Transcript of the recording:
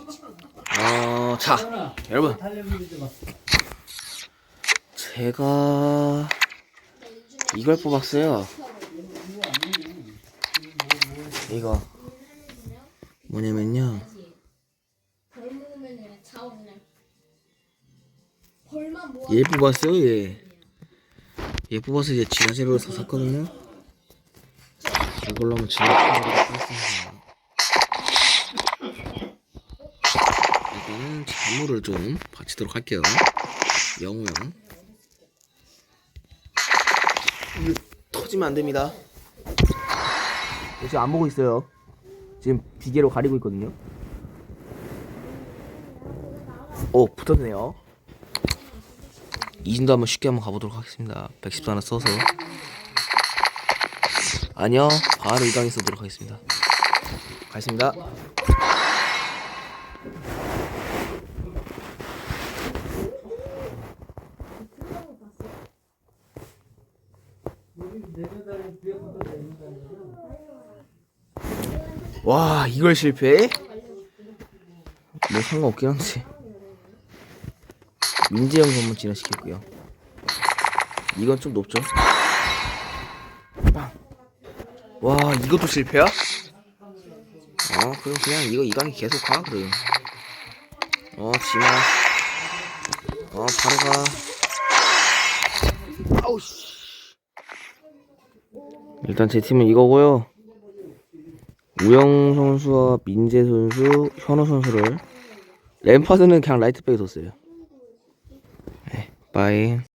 어, 자, 여러분. 제가 이걸 뽑았어요. 이거 뭐냐면요. 얘 뽑았어요, 얘. 얘 뽑아서 이제 진화제로 샀거든요. 이걸로 한번 진화제로 샀습니다. 일단은 자물을 좀 바치도록 할게요. 영웅. 이거 터지면 안 됩니다. 지금 안 보고 있어요. 지금 비계로 가리고 있거든요. 오, 붙었네요. 이진도 한번 쉽게 한번 가보도록 하겠습니다. 110도 하나 써서. 아니요, 바로 이강에 쓰도록 하겠습니다. 가겠습니다. 와, 이걸 실패해? 뭐 상관없긴 한데. 민재형 한번 진화시켰고요. 이건 좀 높죠? 빵. 와 이것도 실패야? 어 그럼 그냥 이거 이강이 계속 가 그럼. 어 지마. 어 바로 가. 아우 씨. 일단 제 팀은 이거고요. 우영 선수와 민재 선수, 현우 선수를 램파드는 그냥 라이트백에 뒀어요. 네, 빠이.